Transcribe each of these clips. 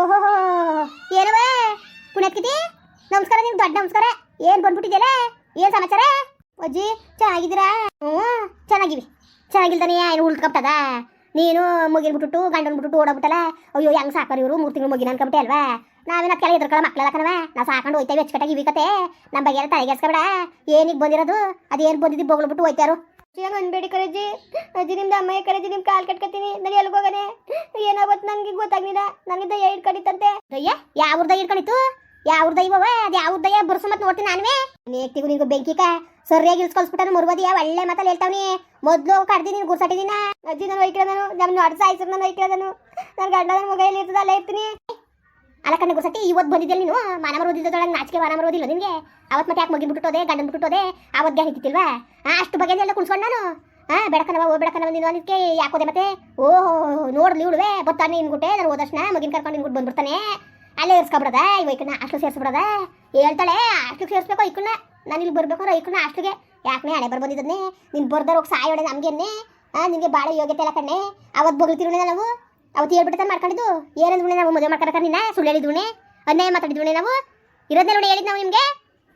ಓಹೋ ಏನವೇ? ಪುಣ್ಯತ್ಕಿತಿ ನಮಸ್ಕಾರ ನಿಮ್ಗೆ ದೊಡ್ಡ ನಮಸ್ಕಾರ. ಏನು ಬಂದ್ಬಿಟ್ಟಿದ್ಯಲ್ಲ ಏನ್ ಸಮಾಚಾರ? ಅಜ್ಜಿ, ಚೆನ್ನಾಗಿದ್ದೀರಾ? ಹ್ಞೂ, ಚೆನ್ನಾಗಿವಿ. ಚೆನ್ನಾಗಿಲ್ದಾನೆ ಏನು ಉಳ್ಕೊಬಿಟ್ಟದ ನೀನು ಮುಗಿನ್ ಬಿಟ್ಬಿಟ್ಟು ಗಂಡನ್ ಬಿಟ್ಬಿಟ್ಟು ಓಡೋಗ್ಬಿಟ್ಟಲ್ಲ? ಅಯ್ಯೋ, ಹೆಂಗ್ ಸಾಕೋರು ಇವರು? ಮೂರು ತಿಂಗಳು ಮುಗಿನ ಅನ್ಕೊಂಬಿಟ್ಟೆ ಅಲ್ವಾ? ನಾವೇನ ಕೆಲ ಎದ್ರಕೊಳ್ಳೋ ಮಕ್ಕಳೆಲ್ಲ ಕಣವ ನಾವು ಸಾಕೊಂಡು ಹೋಯ್ತೇವೆ ಹೆಚ್ಚಕಟ್ಟಾಗಿ ಇವಿ ಕತೆ ನಮ್ಮ ಬಗ್ಗೆ ಎಲ್ಲ ತಲೆಗೆಸ್ಕೊಬೇಡ ಏನಿಗೆ ಬಂದಿರೋದು? ಅದೇನು ಬಂದಿದ್ದು? ಬೊಗಳ್ಬಿಟ್ಟು ಹೋಯ್ತಾರು. ಏನು ಅನ್ಬೇಡಿ ಕರೆಜಿ. ಅಜ್ಜಿ ನಿಮ್ದು ಅಮ್ಮಯ್ಯ ಕರೆಜಿ ನಿಮ್ ಕಾಲ್ ಕಟ್ಕತೀನಿ ನಾನು ಎಲ್ಲಿಗೆ ಹೋಗನೆ? ಏನಾಗುತ್ತೆ ನನಗೆ ಗೊತ್ತಾಗ್ಲಿಲ್ಲ. ನನಗೆ ದಯ ಕಡಿತಂತೆ ದಯ್ಯ ಯಾವ ದಯ ಇಟ್ಕೊಂಡಿತ್ತು ಯಾವ ದೈವವ ಅದು ಯಾವ ದಯ? ಬರ್ಸು ಮತ್ತೆ ನೋಡ್ತೀನಿ ನಾನುವೇ. ನೇಕ್ತಿಗೂ ನಿನ್ಗೂ ಬೆಂಕಿಕ ಸರಿಯಾಗಿ ಇಳ್ಸ್ಕೊಳ್ಸ್ಬಿಟ್ಟಾನು ಮುರ್ಬದಿಯ ಒಳ್ಳೆ ಮಾತಲ್ಲಿ ಹೇಳ್ತಾವನಿ. ಮೊದ್ಲು ಕಡ್ದಿ ನೀನು ಗುರ್ಸಾಟಿದಿನ. ಅಜ್ಜಿ ನಾನು ಒಯ್ಕೊಳ್ಳೋದನು ನಮ್ಮ ಅಡ್ಸ ಆಯ್ಸರು ನಾನು ನನ್ನ ಗಂಡ ನನ್ನ ಮಗೈಲಿ ಇರ್ತದ ಅಲ್ಲೇ ಇರ್ತೀನಿ. ಅಲ್ಲ ಕಣ್ಣು ಗುರ್ಸಟ್ಟಿ ಇವತ್ತು ಬಂದಿದ್ದೆ ನೀನು ಮಾನ ಓದಿದ್ದೊಳಗೆ ನಾಚಿಕೆ ಮಾನಮರ ಓದಿಲ್ಲ ನಿನಗೆ? ಅವತ್ತು ಮತ್ತೆ ಯಾಕೆ ಮಗಿ ಬಿಟ್ಟೋದೆ ಗಂಡನ್ ಬಿಟ್ಟೋದೆ ಅವತ್ತು ಗ್ಯಾನ್ ಹಿತ್ತಿಲ್ವಾ ಅಷ್ಟು ಬಗೆದೆಲ್ಲ ಕುಣ್ಸ್ಕೊಂಡು ನಾನು. ಹಾಂ ಬೆಡಕನವ ಓ ಬೆಡಕನವ ನೀನು ಅದಕ್ಕೆ ಯಾಕೋದೆ ಮತ್ತೆ? ಓಹೋ ನೋಡ್ಲಿ ಉಳುವೆ ಬರ್ತಾನೆ ಇನ್ಗುಟ್ಟೆ ನಾನು ಓದಷ್ಟ ಮಗಿನ ಕರ್ಕೊಂಡು ಇನ್ಗುಟ್ಟು ಬಂದ್ಬಿಡ್ತಾನೆ. ಅಲ್ಲೇ ಇರ್ಸ್ಕೊಬಿಡದ ಇವೈಕನ್ನ ಅಷ್ಟು ಸೇರಿಸ್ಬಿಡದ? ಹೇಳ್ತಾಳೆ ಅಷ್ಟು ಸೇರಿಸ್ಬೇಕು ಐಕನ್ನ ನಾನು ಇಲ್ಲಿ ಬರ್ಬೇಕು ಅಂದ್ರೆ ಐಕನ್ನ ಅಷ್ಟಿಗೆ ಯಾಕೆ ಹಣೆ ಬರ್ ಬಂದಿದ್ದನ್ನೇ ನೀನು ಬರ್ದಾರ ಹೋಗಿ ಸಾಯೋಡೆ ನಮಗೆನ್ನೇ? ಹಾಂ ನಿನಗೆ ಭಾಳ ಯೋಗ್ಯತೆ ಇಲ್ಲ ಕಣ್ಣೆ? ಅವತ್ತು ಬಗ್ಲತಿರೋಣ ನಾವು? ಅವತ್ತು ಹೇಳ್ಬಿಟ್ಟು ಮಾಡ್ಕೊಂಡಿದ್ದು? ಏನಂದ್ರೆ ನಾವು ಮದುವೆ ಮಾಡ್ಕೊಳಕ ನಿನ್ನ? ಸುಳ್ಳು ಹೇಳಿದ್ವಿ ಅನ್ಯಾಯ ಮಾತಾಡಿದ್ವಿ ನಾವು? ಇರೋದೇ ನೋಡಿ ಹೇಳಿದ್ ನಾವು ನಿಮಗೆ?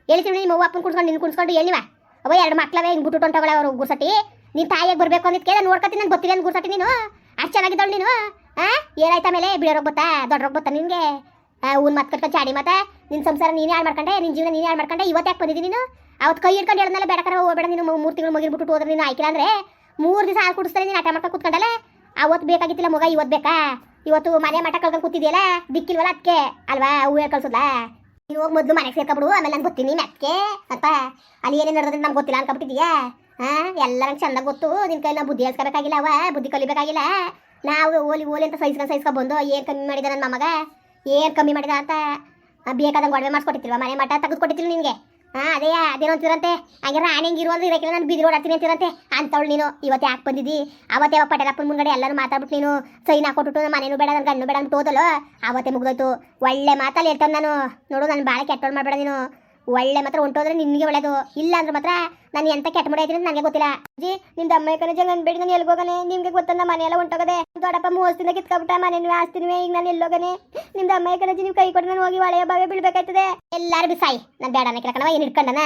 ಹೇಳ್ತೀವಿ ನಿಮ್ಮ ಅಪ್ಪನ ಕುಡ್ಕೊಂಡು ನಿನ್ನ ಕುಡ್ಸ್ಕೊಂಡು ಹೇಳಿವ ಅವ ಎರಡು ಮಕ್ಳವೇ, ಹಿಂಗೆ ಬಿಟ್ಟು ಹೊಂಟವಳ ಅವರು ಗುರ್ಸಟ್ಟಿ ನಿನ್ನ ತಾಯಿಯಾಗಿ ಬರಬೇಕು ಅಂದಿದ್ಕೆ ನಾನು ನೋಡ್ಕೊತೀನಿ ನಾನು ಗೊತ್ತಿಲ್ಲ ಅಂತ ಗುರ್ಸಟ್ಟಿ ನೀನು. ಅಷ್ಟು ಚೆನ್ನಾಗಿದ್ದಳು ನೀನು. ಆ? ಏನಾಯ್ತಾ ಮೇಲೆ ಬಿಡೋರೋಗ್ ಬತ್ತಾ? ದೊಡ್ಡರೋಗ್ ಗೊತ್ತಾ ನಿನಗೆ? ಊನ್ ಮಾತು ಕಟ್ಕೊಂಡು ಚಾಡಿ ಮಾತಾ? ನಿನ್ನ ಸಂಸಾರ ನೀನೇ ಹಾಳು ಮಾಡ್ಕೊಂಡೆ ನಿನ್ನ ಜೀವನ ನೀನೇ ಹಾಳು ಮಾಡ್ಕೊಂಡೆ ಇವತ್ತು ಯಾಕೆ ಬಂದಿದ್ದೀನಿ ನೀನು? ಅವತ್ತು ಕೈ ಹಿಡ್ಕೊಂಡು ಹೇಳಿದ್ಮೇಲೆ ಬೇಡಕರ ಹೋಗಬೇಡ ನೀನು. ಮೂರು ತಿಂಗಳು ಮುಗಿದ್ಬಿಟ್ಟು ಹೋದ್ರೆ ನೀನು ಆಯ್ಕಿಲ್ಲ ಅಂದರೆ? ಮೂರು ದಿವಸ ಹಾಲು ಕುಡಿಸ್ತಾರೆ, ನೀನು ಆಟ ಮಾಡ್ಕೊಂಡು ಕೂತ್ಕೊಂಡಲ್ಲ? ಅವತ್ತು ಬೇಕಾಗಿತ್ತಿಲ್ಲ ಮಗ, ಇವತ್ತು ಬೇಕಾ? ಇವತ್ತು ಮನೆ ಮಠ ಕಳ್ಕೊಂಡು ಕೂತಿದ್ಯಲ್ಲ, ದಿಕ್ಕಿಲ್ವಲ್ಲ ಅದಕ್ಕೆ ಅಲ್ವಾ ಹೂ ಕಳ್ಸೋದ್ಲಾ? ನೀನು ಹೋಗಿ ಮೊದಲು ಮನೆಗೆ ಸೇರ್ಕೊಬಿಡು, ಆಮೇಲೆ ನಾನು ಗೊತ್ತೀನಿ ಮೆತ್ಕೆ ಅಪ್ಪ ಅಲ್ಲಿ ಏನೇನು ನಡೆದ್ರೆ ನಮ್ಗೆ ಗೊತ್ತಿಲ್ಲ ಅನ್ಕೊಬಿಟ್ಟಿದ್ಯಾ? ಹಾ, ಎಲ್ಲ ನಂಗೆ ಚಂದ ಗೊತ್ತು ನಿನ್ನ ಕೈ ನಾವು ಬುದ್ಧಿ ಹೇಳ್ಸ್ಕೊಬೇಕಾಗಿಲ್ಲ ಅವ, ಬುದ್ಧಿ ಕಲಿಬೇಕಾಗಿಲ್ಲ. ನಾವು ಓಲಿ ಓಲಿ ಅಂತ ಸಹಿಸ್ಕೊಂಡು ಸಹಿಸ್ಕೊಂಡು ಬಂದು, ಏನು ಕಮ್ಮಿ ಮಾಡಿದ ನನ್ನ ಮಮಗ? ಏನ್ ಕಮ್ಮಿ ಮಾಡಿದ ಅಂತ? ಬೇಕಾದಂಗೆ ಒಡವೆ ಮಾಡಿಸ್ಕೊಟ್ಟಿರ್ವ ಮನೆ ಮಠ ತೆಗೆದುಕೊಟ್ಟಿರ್ತೀನಿ ನಿನಗೆ? ಹಾಂ, ಅದೇ ಅದೇನೋ ಅಂತಿರಂತೆ ಹಂಗಾರ ಆನೆ ಹಿಂಗೆ ಅಂದ್ರೆ ಇದಕ್ಕೆಲ್ಲ ನಾನು ಬಿದಿರು ಓಡಾಡ್ತೀನಿ ಅಂತಿರಂತೆ? ಅಂತವಳು ನೀನು, ಇವತ್ತು ಯಾಕೆ ಬಂದಿದ್ದಿ? ಅವತ್ತೇ ಅವ ಪಟೇಲಪ್ಪನ ಮುಂಗಡೆ ಎಲ್ಲರೂ ಮಾತಾಡ್ಬಿಟ್ಟು ನೀನು ಸೈನ್ ಹಾಕೊಟ್ಬಿಟ್ಟು ನಮ್ಮ ಮನೇನು ಬೇಡ, ನನ್ನ ಗಂಡು ಬೇಡ ಅಂತ ಹೋದಲ್ಲ? ಅವತ್ತೇ ಮುಗ್ದೋಯ್ತು. ಒಳ್ಳೆ ಮಾತಲ್ಲಿ ಹೇಳ್ತಾನೆ ನಾನು. ನೋಡು, ನಾನು ಭಾಳ ಕೆಟ್ಟೋಳು ಮಾಡಬೇಡ ನೀನು. ಒಳ್ಳೆ ಮಾತ್ರ ಹೊಂಟೋದ್ರೆ ನಿನಗೆ ಒಳ್ಳೇದು. ಇಲ್ಲ ಅಂದ್ರೆ ಮಾತ್ರ ನಾನು ಎಂತ ಕೆಟ್ಟ ಮಾಡಿ ಅಂತ ನನಗೆ ಗೊತ್ತಿಲ್ಲ. ಜಿ ನಿಮ್ದು ಅಮ್ಮ ಕನಜ ನನ್ನ ಬೇಡಿ ನಾನು ಎಲ್ಗೋಗನೆ ನಿಮ್ಗೆ ಗೊತ್ತಲ್ಲ ಮನೆ ಎಲ್ಲ ಹೊಂಟೋಗದೆ ದೊಡ್ಡಪ್ಪ ಮೂವತ್ತಿಂದ ಕಿತ್ಕೊಬಿಟ್ಟ ಮನೆ ಆಸ್ತಿನೂ ಈಗ ನಾನು ಎಲ್ಲೋಗನೆ ನಿಮ್ದು ಅಮ್ಮ ಕನಜಿ ನೀವು ಕೈ ಕೊಟ್ಟು ನಾನು ಹೋಗಿ ಒಳೆಯ ಬಾವೆ ಬೀಳ್ಬೇಕಾಯ್ತದೆ. ಎಲ್ಲಾರು ಬಿಸಾಯಿ ನಾನು ಬೇಡ ಅನ್ನಕ್ಕೆ ಕಣವ ಏನು ಹಿಡ್ಕೊಂಡನ?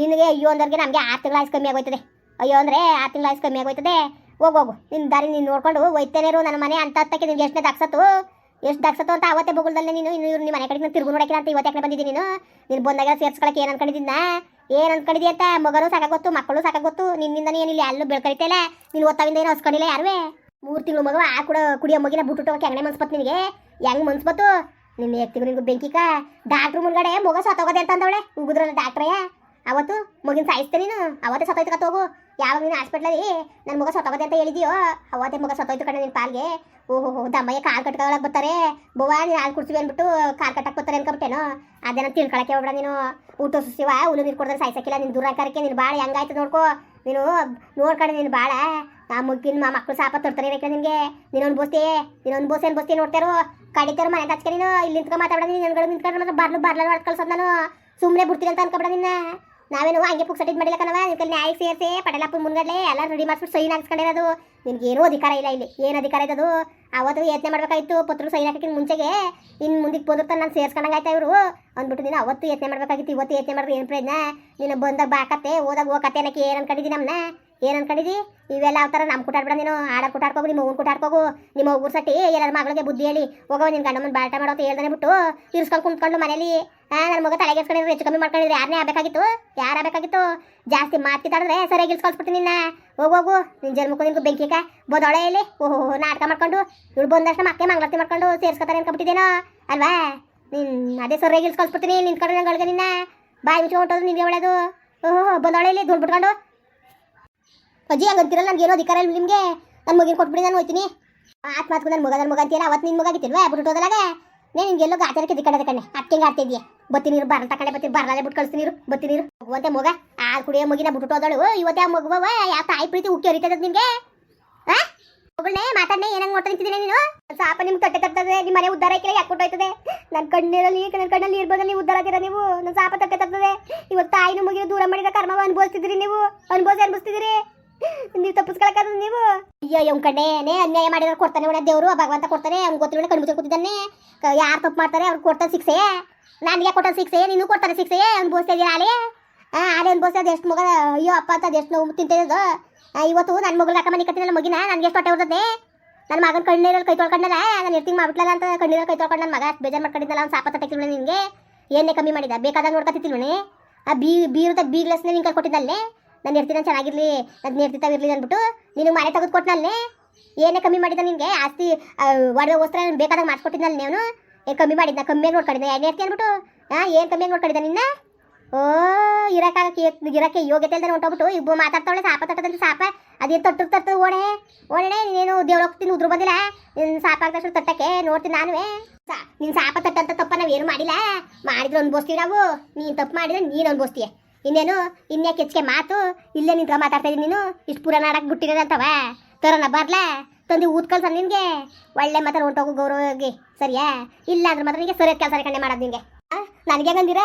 ನಿನಗೆ ಅಯ್ಯೋ ಅಂದ್ರೆ ನಮಗೆ ಆರು ತಿಂಗಳ ಆಯ್ಸ್ ಕಮ್ಮಿ ಆಗೋಯ್ತದೆ. ಅಯ್ಯೋ ಅಂದ್ರೆ ಆರು ತಿಂಗಳ ಆಯ್ಸ್ ಕಮ್ಮಿ ಆಗೋಯ್ತದೆ. ಹೋಗೋಗು ಹೋಗು ನಿನ್ನ ದಾರಿ ನೀನು ನೋಡ್ಕೊಂಡು ಹೋಗ್ತೇನೆ ನನ್ನ ಮನೆ, ಅಂತ ಹತ್ತಕ್ಕೆ ನಿನ್ಗೆ ಎಷ್ಟನೇ ದಾಕ್ಸತ್ತು ಎಷ್ಟು ದಾಕ್ಸತ್ತು ಅಂತ ಅವತ್ತೇ ಬೊಗಳ್ದಲ್ಲೇ ನೀನು, ಇನ್ನು ಇವ್ರು ನಿಮ್ಮ ಮನೆ ಕಡೆ ತಿರುಗು ನೋಡಕ್ಕೆ ಅಂತ ಇವತ್ತು ಯಾಕೆ ಬಂದಿದ್ದೀನಿ ನೀನು? ನೀನು ಬಂದಾಗ ಸೇರ್ಸ್ಕೊಳಕ್ಕೆ ಏನು ನಾ ಏನು ಅನ್ಕೊಂಡಿದ್ದಿ ಅಂತ? ಮಗನೂ ಸಾಕಾಗೊತ್ತು ಮಕ್ಕಳು ಸಾಕಾಗೊತ್ತು ನಿನ್ನಿಂದನೇ ಏನಿಲ್ಲ ಎಲ್ಲೂ ಬೆಳ್ಕರಿತಲ್ಲ ನೀನು ಓದ್ತಾವಿಂದ ಏನು ಹಸ್ಕೊಂಡಿಲ್ಲ ಯಾರುವೆ? ಮೂರು ತಿಂಗಳು ಮಗವ ಆ ಕೂಡ ಕುಡಿಯೋ ಮಗಿನ ಬಿಟ್ಟುಟ್ಟೋಕೆ ಹೆಂಗನೆ ಮನ್ಸ್ಬತ್ತು ನಿನಗೆ? ಹೆಂಗ್ ಮನ್ಸ್ಬತ್ತು? ನಿನ್ನ ಎತ್ತಿಗೂ ನಿನ್ಗೂ ಬೆಂಕಿಕ ಡಾಕ್ಟ್ರು ಮುಂದ್ಗಡೆ, ಮಗ ಸತ್ತೋಗೋದೆ ಅಂತ ಅಂದವಳೆ, ಉಗಿದ್ರಲ್ಲ ಡಾಕ್ಟ್ರಯ್ಯ. ಅವತ್ತು ಮಗಿನ ಸಾಯಿಸ್ತೇನೆ ನೀನು, ಅವತ್ತೇ ಸತ್ತೋಯ್ತು ಕತ್ ಹೋಗು. ಯಾವಾಗ ನೀನು ಹಾಸ್ಪಿಟ್ಲಲ್ಲಿ ನನ್ನ ಮಗ ಸತ್ತೋಗದೆ ಅಂತ ಹೇಳಿದೆಯೋ? ಅವತ್ತೇ ಮಗ ಸತ್ತೋಯ್ತು ಕಣ ನಿನ್ನ ಪಾಲ್ಗೆ. ಓಹೋ ದಮ್ಮಯ್ಯ ಕಾಲ್ ಕಟ್ಕೊಳಕ್ ಬರ್ತಾರೆ. ಬವ್ವ, ನೀನು ಹಾಲು ಕುಡ್ಸಿವಿ ಅಂದ್ಬಿಟ್ಟು ಕಾಲ್ ಕಟ್ಟಕ್ ಬರ್ತಾರೆ ಅನ್ಕೊಬಿಟ್ಟೇನೋ? ಅದೇನೋ ತಿಳ್ಕೊಳಕ್ಕೆ ಹೋಗ್ಬೇಡ ನೀನು. ಊಟ ಸುಸಿವ ಹುಲು ನೀರು ಕೊಡ್ತಾರೆ ಸಾಯ್ಸಕ್ಕಿಲ್ಲ. ನಿನ್ ದುರಾಕಾರಕ್ಕೆ ನೀನು ಭಾಳ ಹೆಂಗಾಯ್ತು ನೋಡ್ಕೋ. ನೀನು ನೋಡ್ಕೊಂಡು ನೀನು ಭಾಳ ಆ ಮುಗ್ಗಿನ ಮಕ್ಕಳು ಸಾಪ ತೊಡ್ತಾರೆ ಬೇಕಾ ನಿನಗೆ. ಬೋಸ್ತಿ, ನೀನೊಂದು ಬೋಸ್ ಅನ್ಬೋಸಿ ಅನ್ಬೋಸ್ತಿ ನೋಡ್ತಾರೋ? ಕಡಿತಾರೋ ಮನೆ ಹಚ್ಕೆ ನೀನು. ಇಲ್ಲಿ ನಿಂತ್ಕೊಂಡು ಮಾತಾಡೋದು ನೀನು. ನಿಂತ್ಕೊಂಡು ಮತ್ತೆ ಬರ್ಲು ಬರ್ಲ ಹೊಡ್ಕೊಳ್ಸೋದು ಕಳ್ಸೋದು ನಾನು. ಸುಮ್ಮನೆ ಬಿಡ್ತೀನಿ ಅಂತ ಅನ್ಕೊಬೇಡ ನಿನ್ನ. ನಾವೇನು ಹಂಗೆ ಪುಕ್ಸಟಿದ್ ಮಾಡಿಲ್ಲ ಕಣವ ಕಲ್ಲಿ ನ್ಯಾಯ ಸೇರಿಸಿ ಪಟೇಲಪ್ಪ ಮುಂದ್ಗಡೆ ಎಲ್ಲ ರೆಡಿ ಮಾಡಿಸ್ಬಿಟ್ಟು ಸೈನ್ ಹಾಕ್ಸ್ಕೊಂಡಿರೋದು ಏನೂ ಅಧಿಕಾರ ಇಲ್ಲ ಇಲ್ಲಿ. ಏನು ಅಧಿಕಾರ ಇದ್ದದು ಅವತ್ತು ಯತ್ನೆ ಮಾಡ್ಬೇಕಾಯ್ತು ಪುತ್ರ ಸೈನ್ ಹಾಕಕ್ಕಿಂತ ಮುಂಚೆಗೆ. ಇನ್ನು ಮುಂದಕ್ಕೆ ಬಂದಿರ್ತಾನೆ ನಾನು ಸೇರ್ಸ್ಕೊಂಡಂಗಾಯ್ತಾ ಇವರು? ಅಂದ್ಬಿಟ್ಟು ನೀನು ಅವತ್ತು ಯತ್ನೆ ಮಾಡ್ಬೇಕಾಗಿತ್ತು, ಇವತ್ತು ಯತ್ನೆ ಮಾಡಿದ್ರೆ ಏನು ಪ್ರಯೋಜನ? ನೀನು ಬಂದಾಗ ಬಾಕತ್ತೆ ಹೋದಾಗ ಹೋಗತ್ತೆ ಏನಕ್ಕೆ ಏನು ಅನ್ಕೊಂಡಿದ್ದೀನಿ ನಮ್ಮನ್ನ ಏನು ಅನ್ಕೊಂಡಿದ್ದಿ ಇವೆಲ್ಲ ಅವತರ ನಮ್ಮ ಕುಟಾಡ್ಬೇಡ ನೀನು. ಆಡ ಕುಟಾಡ್ಕೋಗು ನಿಮ್ಮ ಅವ್ನ ಕುಟಾಡ್ಕೋಗು ನಿಮ್ಮ ಒಬ್ಬರು ಸಟ್ಟಿ ಎಲ್ಲರ ಮಗಳಿಗೆ ಬುದ್ಧಿ ಹೇಳಿ. ಹೋಗೋ ನಿನ್ನ ಗಂಡಮ್ಮನ ಬಾಟ ಮಾಡೋ ಅಂತ ಹೇಳ್ದಾನೆ ಬಿಟ್ಟು ಇರ್ಸ್ಕೊಂಡು ಕುಂತ್ಕೊಂಡು ಮನೇಲಿ. ನನ್ನ ಮಗ ತಲೆಗೆ ಹೆಚ್ಚು ಕಮ್ಮಿ ಮಾಡ್ಕೊಂಡಿದ್ರೆ. ಯಾರನ್ನೇ ಆಗಬೇಕಾಗಿತ್ತು? ಯಾರು ಆಗಬೇಕಾಗಿತ್ತು? ಜಾಸ್ತಿ ಮಾತಿದ್ದಾಡಿದ್ರೆ ಸರಿಯಾಗಿ ಇಲ್ಸ್ಕೊಳ್ಸ್ಬಿಟ್ಟು ನಿನ್ನ. ಹೋಗೋಗು ನಿನ್ನ ಜನ್ಮಕ್ಕೂ ನಿನ್ಗೂ ಬೆಂಕಿಕ ಬೋದೊಳೆ ಇಲ್ಲಿ ಓಹೋ ನಾಟಕ ಮಾಡ್ಕೊಂಡು. ಇವಳು ಬಂದಷ್ಟು ಮಕ್ಕೆ ಮಂಗಳಾರತಿ ಮಾಡ್ಕೊಂಡು ಸೇರ್ಸ್ಕೊತಾರೆ ಅನ್ಕೊಬಿಟ್ಟಿದ್ದೇನೋ ಅಲ್ವಾ? ನಿನ್ನ ಅದೇ ಸರಿಯಾಗಿ ಇಲ್ಸ್ಕೊಳ್ಸ್ಬಿಡ್ತೀನಿ ನಿಂತ್ಕೊಂಡು ನಂಗಳಿಗೆ ನಿನ್ನ. ಬಾಯಿ ಮುಚ್ಚಿ ಹೊಂಟೋದು ನಿನಗೆ ಒಳ್ಳೇದು. ಓಹೋ ಬಂದೊಳೆ ಇಲ್ಲಿ ದುಡ್ಡು ಬಿಟ್ಕೊಂಡು ಅಜ್ಜಿ, ಹಂಗಂತಿರಲ್ಲ, ನನಗೆ ಏನೋ ಅಧಿಕಾರ ಇಲ್ಲ ನಿಮಗೆ. ನನ್ನ ಮಗಿನ ಕೊಟ್ಬಿಡಿ, ನಾನು ಹೋಯ್ತೀನಿ. ಆತ್ಮ ಮಾತ್ಕು ನನ್ನ ಮಗ ನನ್ನ ಮಗ ಅಂತೀಯಲ್ಲ ಅವತ್ತು ನಿನ್ನ ಮಗ ಆಗಿತ್ತಿಲ್ವಾ? ಬಿಟ್ಟು ಹೋದಲಾಗ ನೇ ಎಲ್ಲೋ ಗಾಚಾರಕ್ಕೆ ದಿಕ್ಕಡದ ಕಣ್ಣೆ. ಅದಕ್ಕೆ ಆಡ್ತಾ ಇದೆಯಾ ಬತ್ತಿ ನೀರು ಬರ ತಕೊಂಡೆ ಬತ್ತಿ ಬರಲಾಲೆ ಬಿಟ್ಟು ಕಳಿಸ್ತೀನಿ ನೀರು, ಬತ್ತಿ ನೀರು. ಮಗುವಂತೆ ಮಗ ಆ ಕುಡಿಯೋ ಮಗಿನ ಬಿಟ್ಟು ಹೋದಳು. ಇವತ್ತೇ ಆ ಮಗುವ ಯಾವ ತಾಯಿ ಪ್ರೀತಿ ಉಕ್ಕಿ ಹರಿತದ ನಿಮಗೆ ಆ? ಮಗಳನ್ನೇ, ಮಾತಾಡ್ನೆ, ಏನಂಗ್ ನೋಡ್ತಾ ನಿಂತಿದ್ದೀನಿ ನೀನು? ಸಾಪ ನಿಮ್ಗೆ ತಟ್ಟೆ ತರ್ತದೆ ನಿಮ್ಮ ಮನೆ ಉದ್ದಾರ ಆಯ್ಕಿಲ್ಲ ಯಾಕೆ ಕೊಟ್ಟೋಯ್ತದೆ? ನನ್ನ ಕಣ್ಣಲ್ಲಿ ನನ್ನ ಕಣ್ಣಲ್ಲಿ ಇರ್ಬೋದಲ್ಲಿ ಉದ್ದಾರ ಆಗಿರೋ ನೀವು? ನನ್ನ ಸಾಪ ತಟ್ಟೆ ತರ್ತದೆ ಇವತ್ತು ತಾಯಿನ ಮುಗಿನ ದೂರ ಮಾಡಿದ ಕರ್ಮವ ಅನುಭವಿಸ್ತಿದ್ರಿ ನೀವು? ಅನುಭವಿಸಿ ಅನುಭವಿಸ್ತಿದ್ದೀರಿ? ನೀವು ತಪ್ಪಿಸ್ಕೊಳಕ್ಕಾದ್ರೆ ನೀವು? ಅಯ್ಯೋ ಇವ್ ಕಣ್ಣೆ ಅನ್ಯಾಯ ಮಾಡಿದ್ರೆ ಕೊಡ್ತಾನೆ ಒಳ್ಳೆ ದೇವರು, ಭಗವಂತ ಕೊಡ್ತಾನೆ, ಅವ್ನು ಗೊತ್ತಿಲ್ಲ ಕಣ್ಣು ಕೂತಿದ್ದಾನೆ. ಯಾರು ತಪ್ಪು ಮಾಡ್ತಾರೆ ಅವ್ರು ಕೊಡ್ತಾರೆ ಶಿಕ್ಷೆ. ನನಗೆ ಕೊಟ್ಟ ಸಿಕ್ಸೆ ನೀನು ಕೊಡ್ತಾರೆ ಶಿಕ್ಷೆ, ಅವ್ನು ಬೋಸ್ತಾ ಇದೀಯ ಆಲೆ ಆಲೆ ಅನ್ ಬೋಸ್ತಾ ಎಷ್ಟು ಮಗ? ಅಯ್ಯೋ, ಅಪ್ಪ ಅಂತ ಎಷ್ಟು ನೋವು ತಿಂತಿದ್ದು ಇವತ್ತು ನನ್ನ ಮಗಳು ಮನಿ ಮನೆ ಕತ್ತಿನಲ್ಲ ಮಗಿನ, ನನಗೆ ಎಷ್ಟು ಹೊಟ್ಟೆ ಹೊಡ್ತದೆ ನನ್ನ ಮಗನ ಕಣ್ಣೀರಲ್ಲಿ ಕೈ ತೊಳ್ಕೊಂಡಲ್ಲ, ನಾನು ಇರ್ತೀನಿ ಮಾಡ್ಬಿಟ್ಲಲ್ಲ ಅಂತ ಕಣ್ಣೀರಲ್ಲಿ ಕೈ ತೊಳ್ಕೊಂಡು ನನ್ನ ಮಗ ಅಷ್ಟು ಬೇಜಾರು ಮಾಡ್ಕೊಂಡಿದ್ದಲ್ಲ ಅವ್ನು ಸಾಪ ತಟ್ಟಿಲ್ವ ನಿನಗೆ? ಏನೇ ಕಮ್ಮಿ ಮಾಡಿದ, ಬೇಕಾದಾಗ ನೋಡ್ಕೊತಿತ್ತಿಲ್ವಣೆ ಆ, ಬೀ, ಬೀರದ ಬೀಗ್ಲೆಸ್ನೇ ನಿಂಗೆ ಕೊಟ್ಟಿದ್ದಲ್ಲೇ? ನಾನು ಚೆನ್ನಾಗಿರಲಿ ಚೆನ್ನಾಗಿರ್ಲಿ ಅದು ಇರಲಿ ಅಂದ್ಬಿಟ್ಟು ನಿನಗೆ ಮನೆ ತೆಗೆದು ಕೊಟ್ಟನಲ್ಲೇ ಏನೇ ಕಮ್ಮಿ ಮಾಡಿದ ನಿನಗೆ? ಆಸ್ತಿ ಒಡವೆ ವಸ್ತ್ರ ಬೇಕಾದಾಗ ಮಾಡಿಸ್ಕೊಟ್ಟಿದ್ನಲ್ಲ ನೀವು ಏನು ಕಮ್ಮಿ ಮಾಡಿದ್ನ ಕಮ್ಮಿಯಾಗಿ ನೋಡ್ಕೊಂಡಿದ್ದೆ ಏನು ಇರ್ತಿ ಅಂದ್ಬಿಟ್ಟು? ಹಾಂ ಏನು ಕಮ್ಮಿಯಾಗಿ ನೋಡ್ಕೊಂಡಿದ್ದೆ ನಿನ್ನ? ಓ ಇರಕ್ಕಾಗಕ್ಕೆ ಇರಕ್ಕೆ ಯೋಗ್ಯತೆ ಅಂತ ಹೊಂಟೋಗ್ಬಿಟ್ಟು ಇಬ್ಬರು ಮಾತಾಡ್ತಾವಳೆ, ಸಾಪ ತಟ್ಟದಂತೆ ಸಾಪ. ಅದೇ ತೊಟ್ಟು ತಟ್ಟು ಓಣೆ? ಓಣೆ ನೀನು ದೇವ್ರ ಹೋಗ್ತೀನಿ ಉದ್ರು ಬಂದಿಲ್ಲ? ನಿನ್ನ ಸಾಪ ತಕ್ಷಣ ತಟ್ಟಕ್ಕೆ ನೋಡ್ತೀನಿ ನಾನುವೇ. ಸಾ ನಿನ್ನ ಸಾಪ ತಟ್ಟಂತ ತಪ್ಪ ನಾವೇನು ಮಾಡಿಲ್ಲ? ಮಾಡಿದ್ರೆ ಅನ್ಬೋಸ್ತೀವಿ ನಾವು. ನೀನು ತಪ್ಪು ಮಾಡಿದ್ರೆ ನೀನು ಅನ್ಬೋಸ್ತೀಯ ಇನ್ನೇನು, ಇನ್ನೇ ಕೆಚ್ಚಿಗೆ ಮಾತು, ಇಲ್ಲೇ ನಿಂತ್ಕ ಮಾತಾಡ್ತಾ ಇದ್ದೀನಿ ನೀನು, ಇಷ್ಟು ಪುರಾಣ ಆಡಕ್ಕೆ ಬಿಟ್ಟಿರೋದಂತವ ತರೋಣ ಬರ್ಲಾ? ತಂದು ಊದ್ ಕಳ್ಸ ನಿನ್ಗೆ? ಒಳ್ಳೆ ಮಾತ್ರ ಹೊಂಟೋಗು ಗೌರವಗೆ. ಸರಿಯಾ? ಇಲ್ಲ ಅಂದ್ರೆ ಮಾತ್ರ ನಿಂಗೆ ಸರಿಯಾದ ಕೆಲಸ ಕಣ್ಣೆ ಮಾಡೋದು ನಿಂಗೆ. ನನಗೆ ಬಂದಿರ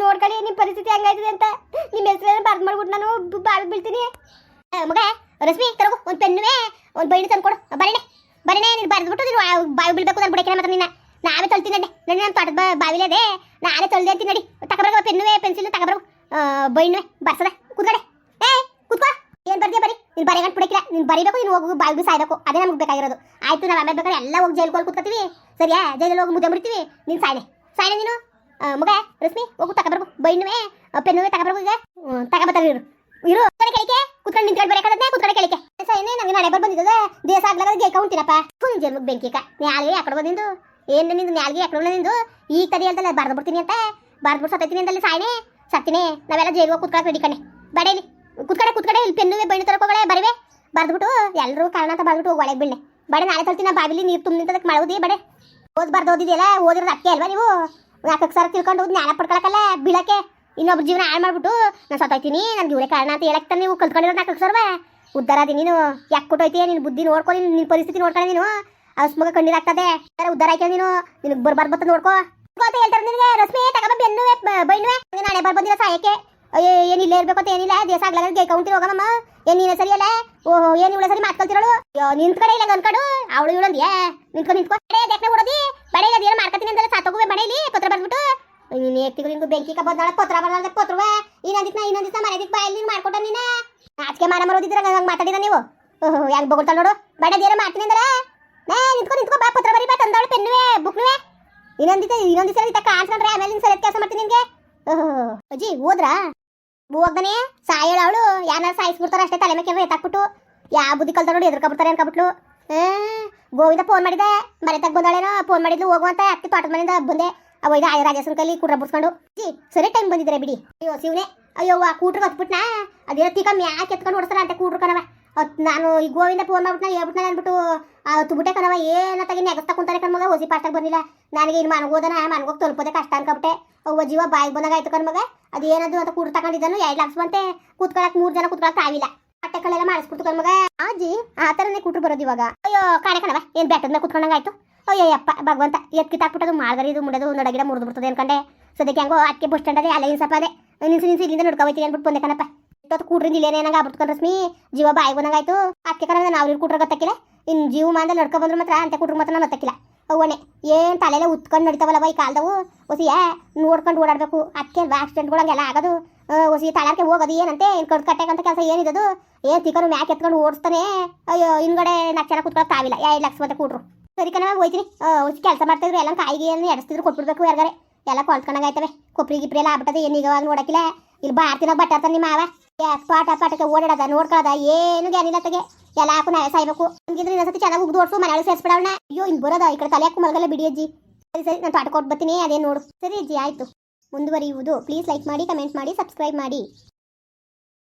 ನೋಡ್ಕೊಳ್ಳಿ ನಿಮ್ಮ ಪರಿಸ್ಥಿತಿ ಹೆಂಗಾಯ್ತದೆ ಅಂತ. ನಿಮ್ಮ ಹೆಸರೇನು ಬರ್ದು ಮಾಡ್ಬಿಟ್ಟು ನಾನು ಬಾವಿ ಬೀಳ್ತೀನಿ. ಮಗ, ರಶ್ಮಿ, ತರಗು, ಒಂದು ಪೆನ್ನುವೆ, ಒಂದು ಬೈಣಿ ತಂದು ಕೊಡು ಬರಣೆ ಬರಣೆ ನೀನು ಬರೆದ್ಬಿಟ್ಟು ನೀನು ಬಾವಿ ಬೀಳ್ಬೇಕು ನಾನು ಬಿಡಕ್ಕೆ ಮಾತ್ರ ನಿನ್ನ. ನಾವೇ ತೊಳ್ತೀನಿ ನಡೆ. ನನ್ನ ನಮ್ಮ ಬಾವಿಲೇ ನಾನೇ ತೊಳ್ದೆ ಅಂತೀನಿ ನಡಿ. ತಗಬರ್ಬೇಕು ಪೆನ್ನುವೆ, ಪೆನ್ಸಿಲ್ ತಗೊಬರ್ಗು ಬೈಣುವೆ ಬರ್ಸದೆ, ಕೂತ್ಕಡೆ. ಏ ಕೂತ್ಕೋ. ಏನ್ ಬರ್ತೀಯ ಬರಿ? ನೀನು ಬರೆಗಂಟ್ ಬಿಡಕ್ಕಿಲ್ಲ ನೀನು ಬರಿಬೇಕು, ನೀನು ಹೋಗಿ ಬಾವಿಗೆ ಸಾಯ್ಬೇಕು ಅದೇ ನಮ್ಗೆ ಬೇಕಾಗಿರೋದು. ಆಯ್ತು, ನಾವು ಆಮೇಲೆ ಬೇಕಾದ್ರೆ ಎಲ್ಲ ಹೋಗಿ ಜೈಲ್ಗೆ ಹೋಗಿ ಕೂತ್ಕೊತೀವಿ ಸರಿಯಾ? ಜೈಲಲ್ಲಿ ಹೋಗಿ ಮುದ್ದೆ ಬಿಡ್ತೀವಿ ನೀನು ಸಾಯ್ದೆ ಸಾಯ್ದೆ ನೀನು? ಮಗ, ರಶ್ಮಿ, ಹೋಗು ತಗೊಬರ್ಗು ಬೈನುವೆ ಪೆನ್ನುವೆ ತಗೊಬರ್ಗು ಈಗ. ತಗೊಬತ್ತಾರೆ ಇರು. ಇರು ಕೇಳಿಕೆ? ಕುತ್ಕೊಂಡು ನಿಂತ್ಕೊಂಡು ಬರಕಾದ್ರೆ ಕುತ್ಕೊಂಡು ಕೇಳಿಕೆ. ಸಾಯ್ನೆ ನಂಗೆ ನಾಳೆ ಬರ್ ಬಂದಿದ್ದದ ದೇಶ ಆಗ್ಲಾಗ ಗೇಕ ಉಂಟಿನಪ್ಪ. ಫುಲ್ ಜನ್ಮಕ್ಕೆ ಬೆಂಕಿಕ ನ್ಯಾಲ್ಗೆ ಯಾಕಡೆ ಬಂದಿಂದು ಏನು ನಿಂದು? ನ್ಯಾಲ್ಗೆ ಯಾಕಡೆ ನಿಂದು? ಈಗ ತಡಿ ಅಂತಲ್ಲ, ಬರ್ದು ಬಿಡ್ತೀನಿ ಅಂತ. ಬರ್ದು ಬಿಟ್ಟು ಸತ್ತೈತೀನಿ ಅಂತಲ್ಲಿ ಸಾಯ್ನೆ ಸತ್ತಿನಿ, ನಾವೆಲ್ಲ ಜೈಲ್ಗೆ ಹೋಗಿ ಕುತ್ಕೊಳಕ್ಕೆ ರೆಡಿ ಕಣೆ ಬಡೇಲಿ ಕುತ್ಕಡೆ ಕುತ್ಕಡೆ, ಇಲ್ಲಿ ಪೆನ್ನು ಬಣ್ಣ ತರಕೋಗಳೆ ಬರಿವೆ. ಬರ್ದ್ಬಿಟ್ಟು ಎಲ್ಲರೂ ಕಾರಣ ಅಂತ ಬರ್ಬಿಟ್ಟು ಒಳಗೆ ಬೀಳ್ನೆ ಬಡ ನಾಳೆ ತರ್ತೀನಿ ಬಾವಿಲಿ ನೀರು ತುಂಬ ನಿಂತದಕ್ಕೆ ಮಾಡೋದಿ ಬಡೆ. ಓದ್ ಬರ್ದು ಓದಿದೆಯಲ್ಲ, ಓದಿರೋದು ಅಕ್ಕೆ ಅಲ್ವಾ ನೀವು? ನಾಲ್ಕು ಸರ ತಿಳ್ಕೊಂಡು ಜ್ಞಾನ ಪಡ್ಕೊಳಕಲ್ಲ ಬೀಳಕ್ಕೆ? ಇನ್ನೊಬ್ರು ಜೀವನ ಹಾಳು ಮಾಡ್ಬಿಟ್ಟು ನಾನು ಸತ್ತೋಯ್ತೀನಿ, ನನಗೆ ಇವರೇ ಕಾರಣ ಅಂತ ಹೇಳಕ್ಕೆ ನೀವು ಕಲ್ತ್ಕೊಂಡಿರೋ ನಾಲ್ಕು ಸರ್ವ. ಉದ್ದಾರ ಅದಿ ನೀನು. ಯಾಕೆ ಕೊಟ್ಟೋಯ್ತೀಯ? ನಿನ್ನ ಬುದ್ಧಿ ನೋಡ್ಕೊ ನಿನ್ನ ಪರಿಸ್ಥಿತಿ ನೋಡ್ಕೊಂಡು ನೀನು. ಅಸ್ಮಗ ಕಣ್ಣೀರಾಗ್ತದೆ ಉದ್ದಾರ ಆಯ್ಕೆ ನೀನು? ನಿನಗೆ ಬರ್ಬಾರ್ದು ಬತ್ತ ನೋಡ್ಕೋ. ಅಂತ ಹೇಳ್ತಾರೆ ನಿನಗೆ. ರಶ್ಮಿ ತಗಬ ಬೆನ್ನುವೆ ಬೈನುವೆ. ನೀನು ನಾಳೆ ಬರ್ ಬಂದಿರೋ ಸಾಯಕ್ಕೆ. ಅಯ್ಯೋ ಏನು ಇಲ್ಲೇ ಇರ್ಬೇಕು ಅಂತ ಏನಿಲ್ಲ. ದೇಶ ಆಗ್ಲಾಗ ಗೈ ಕೌಂಟಿ ಹೋಗಮ್ಮ ಏನ್ ನೀನೇ ಸರಿಯಲ್ಲ ಓಹೋ, ಏನ್ ಇವಳ ಸರಿ ಮಾತ್ಕೊಳ್ತಿರೋಳು? ಅಯ್ಯೋ ನಿಂತ್ಕಡೆ ಇಲ್ಲ ಅನ್ಕಡು. ಅವಳು ಇವಳಂದ್ಯಾ ನಿಂತ್ಕೊ ನಿಂತ್ಕೊ. ಬಡೆ ದೇಖ್ನೆ ಬಿಡೋದಿ ಬಡೆ ಅದೇನು ಮಾಡ್ಕತ್ತೀನಿ ಅಂದ್ರೆ ಸಾತೋಗುವೆ ಬಡೇಲಿ ಪತ್ರ ಬಂದ್ಬಿಟ್ಟು ನೀನು ಏಕ್ತಿಗೂ ನಿಂಗೂ ಬೆಂಕಿ ಬಂದಾಳ ಪತ್ರ ಬರಲ್ಲ ಪತ್ರವ ಇನ್ನೊಂದಿತ್ತ ಇನ್ನೊಂದಿತ್ತ ಮನೆ ಬಾಯಲ್ಲಿ ಬಾಯಲ್ಲಿ ಮಾಡ್ಕೊಟ್ಟ ನೀನೆ. ಆಚೆ ಮಾರ ಮರೋದಿದ್ರೆ ಹಂಗೆ ಮಾತಾಡಿದ ನೀವು? ಓಹೋ ಹೆಂಗ್ ಬಗೊಳ್ತಾಳ ನೋಡು. ಬಡೆ ಅದೇನು ಮಾಡ್ತೀನಿ ಅಂದ್ರೆ ನಾ ನಿಂತ್ಕೊ ನಿಂತ್ಕೊ, ಬಾ ಪತ್ರ ಬರಿ, ಬಾ, ತಂದವಳು, ಪೆನ್ನುವೆ, ಬುಕ್ನುವೆ. ಇನ್ನೊಂದಿತ್ತ ಇನ್ನೊಂದು ಸಲ ಇತ್ತ ಕಾಣಿಸ್ಕೊಂಡ್ರೆ ಆಮೇಲೆ ನಿನ್ ಸಲ ಕೆಲಸ ಮಾಡ್ತೀನಿ ನಿನ್ಗೆ? ಅಜ್ಜಿ, ಹೋದ್ರಾ? ಹೋಗ್ದಾನೆ. ಸಾಯೋಳ ಅವಳು ಯಾರು ಸಾಯಿಸ್ಬಿಡ್ತಾರ ಅಷ್ಟೇ ತಲೆ ಮೇಲೆ ಎತ್ತಾಕ್ಬಿಟ್ಟು. ಯಾವ ಬುದ್ಧಿ ಕಲ್ತ ನೋಡಿ ಎದುರ್ಕೊಬಿಡ್ತಾರೆ ಅನ್ಕೊಬಿಟ್ಲು. ಗೋವಿಂದ ಫೋನ್ ಮಾಡಿದೆ. ಮನೆ ತಗ ಬಂದಾಳೇನೋ ಫೋನ್ ಮಾಡಿದ್ಲು ಹೋಗುವಂತ ಅತ್ತಿ ತೋಟದ ಮನೆಯಿಂದ ಬಂದೆ. ಅವ ಇದು ಆಯ ರಾಜೇಶನ್ ಕೈಲಿ ಕುಡ್ರ ಬಿಡ್ಸ್ಕೊಂಡು ಜಿ ಸರಿ ಟೈಮ್ ಬಂದಿದ್ರೆ ಬಿಡಿ. ಅಯ್ಯೋ, ಶಿವನೇ. ಅಯ್ಯೋ, ಆ ಕೂಟ್ರಿಗೆ ಹತ್ಬಿಟ್ನಾ? ಅದೇನೋ ತೀಕ ಮ್ಯಾಕ್ ಎತ್ಕೊಂಡು ಓಡಿಸ್ತಾರ ಅಂತ ಕೂಟ್ರು ಕಣವ. ಅತ್ ನಾನು ಈ ಗೋವಿಂದ ಫೋನ್ ಮಾಡ್ಬಿಟ್ಟು ಹೇಳ್ಬಿಟ್ನ ಅಂದ್ಬಿಟ್ಟು ಬಿಟ್ಟೆ ಕಣವ ಏನ ತಗಿ ನೆಗಸ್ತಾ ಕುಂತಾರೆ ಕಣ್ಮಗ ಓಸಿ ಪಾಸ್ಟಾಗಿ ಬಂದಿಲ್ಲ ನನಗೆ ಇನ್ನು ಮನಗೋದನ ಮನಗೋಗಿ ತಲುಪೋದೆ ಕಷ್ಟ ಅನ್ಕೊಬಿಟ್ಟೆ. ಅವ್ವ ಜೀವ ಬಾಯಿಗೆ ಬಂದಾಗ ಕಣ್ಮಗ ಅದೇನದು ಅಂತ ಕೂಟ್ರು ತಗೊಂಡಿದ್ದನು ಎರಡು ಲಕ್ಷ ಬಂತೆ ಕೂತ್ಕೊಳಕ್ ಮೂರು ಜನ ಕೂತ್ಕೊಳಕ್ ಆಗಿಲ್ಲ ಬಟ್ಟೆ ಕಳೆಲ್ಲ ಮಾಡಿಸ್ಬಿಡ್ತು ಕಣ್ಮಗ ಅಜ್ಜಿ ಆ ಥರನೇ ಕೂಟ್ರು ಬರೋದು ಇವಾಗ. ಅಯ್ಯೋ ಕಾಣೆ ಕಣವ ಏನ್ ಬೆಟ್ಟದ ಮೇಲೆ ಕೂತ್ಕೊಂಡಂಗಾಯ್ತು ಅಯ್ಯೋ ಅಪ್ಪ ಭಗವಂತ ಎತ್ ಕಿತ್ತಾಕ್ಬಿಟ್ಟದು ಮಾಡಿದ್ರೆ ಇದು ಮುಡದು ನಡಗಿಡ ಮುರಿದು ಬಿಡ್ತದೆ ಅನ್ಕೊಂಡೆ ಸದ್ಯಕ್ಕೆ ಹೆಂಗೋ ಅದಕ್ಕೆ ಬಸ್ ಸ್ಟ್ಯಾಂಡ್ ಅದೇ ಅಲ್ಲೇ ಇನ್ಸಪ್ಪ ಅದೇ. ನಿನ್ಸಿ ನಿನ್ಸಿ ಇಲ್ಲಿಂದ ನೋಡ್ಕೊಬೈತೀನಿ ಅಂದ್ಬಿಟ್ಟು ಬಂದೆ ಕಣಪ್ಪ. ಇಷ್ಟೊತ್ತು ಕೂಡ್ರಿಂದ ಇಲ್ಲೇನೇ ನಂಗೆ ಆಗ್ಬಿಟ್ಟು ರಶ್ಮಿ? ಜೀವ ಬಾಯಿ ಬಂದಂಗಾಯ್ತು ಅದಕ್ಕೆ ಕಣ ನಾವು ಇಲ್ಲಿ ಕೂಟ್ರ ಗೊತ್ತಾಕಿಲ್ಲ ಇನ್ನು ಜೀವ ಮಾಂದ ನಡ್ಕೊ ಬಂದ್ರು ಮಾತ್ರ ಅಂತ ಕೂಟ್ರ ಮಾತ್ರ ನಾನು ಗೊತ್ತಾಕಿಲ್ಲ ಅವನೇ ಏನ್ ತಲೆಲ್ಲ ಉತ್ಕೊಂಡು ನಡಿತಾವಲ್ಲವ ಈ ಕಾಲದವು? ಹೊಸಿಯ ನೋಡ್ಕೊಂಡು ಓಡಾಡ್ಬೇಕು. ಅದಕ್ಕೆ ಆಕ್ಸಿಡೆಂಟ್ಗಳು ಹಂಗೆಲ್ಲ ಆಗೋದು. ಹೊಸಿ ತಳಾರ್ಕೆ ಹೋಗೋದು ಏನಂತೆ? ಏನು ಕಟ್ ಕಟ್ಟಕ್ಕಂತ ಕೆಲಸ ಏನಿದದು? ಏನ್ ತಿಕ್ಕರು ಮ್ಯಾಕ್ ಎತ್ಕೊಂಡು ಓಡಿಸ್ತಾನೆ. ಅಯ್ಯೋ, ಹಿಂದ್ಗಡೆ ನಾಲ್ಕು ಜನ ಕುತ್ಕೊಳಕ್ ಆಗಿಲ್ಲ ಎರಡು ಲಕ್ಷ ಮತ್ತೆ ಕೂಟ್ರು. ಸರಿ ಕಣ ಹೋಯ್ತೀನಿ ಹೊಸಿ ಕೆಲಸ ಮಾಡ್ತಿದ್ರು. ಎಲ್ಲ ಕಾಯಿಗೆ ಏನು ಎಡಿಸ್ತಿದ್ರು ಕೊಟ್ಬಿಡ್ಬೇಕು ಯಾರ್ಗಾರೆ. ಎಲ್ಲ ಕೊಳ್ತ್ಕೊಂಡಂಗಾಯ್ತವೆ ಕೊಪ್ರಿ ಗಿಪ್ರಿ ಎಲ್ಲ ಆಗ್ಬಿಟ್ಟದೆ. ಏನೀಗ ನೋಡಕ್ಕಿಲ್ಲ. ಇಲ್ಲಿ ಬಾರ್ತಿನಾಗ ಬಟ್ಟಾರ್ತಾನೆ ನಿಮ್ಮ ಮಾವ. ಪಾಠ, ಪಾಠಕ್ಕೆ ಓಡಾಡದ, ನೋಡ್ಕೊಳದ, ಏನು ಜ್ಞಾನಿಲ್ಲ ತಗೆ ಎಲ್ಲ ಹಾಕು, ನಾವೇ ಸಾಯ್ಬೇಕು. ಹಂಗಿದ್ರೆ ಇನ್ನೊಂದ್ಸತಿ ಚೆನ್ನಾಗಿ ಉಗ್ದು ಓಡಿಸು ಮನೆಯಲ್ಲಿ ಸೇರಿಸ್ಬಿಡೋಣ ಅಯ್ಯೋ ಇನ್ ಬರೋದ ಈ ಕಡೆ ತಲೆ ಹಾಕು ಮಲಗಲ್ಲ ಬಿಡಿ ಅಜ್ಜಿ. ಸರಿ ಸರಿ, ನಾನು ತೋಟ ಕೊಟ್ಟು ಬರ್ತೀನಿ ಅದೇ ನೋಡು. ಸರಿ ಅಜ್ಜಿ, ಆಯಿತು. ಮುಂದುವರಿಯುವುದು. ಪ್ಲೀಸ್ ಲೈಕ್ ಮಾಡಿ ಕಮೆಂಟ್ ಮಾಡಿ ಸಬ್ಸ್ಕ್ರೈಬ್ ಮಾಡಿ.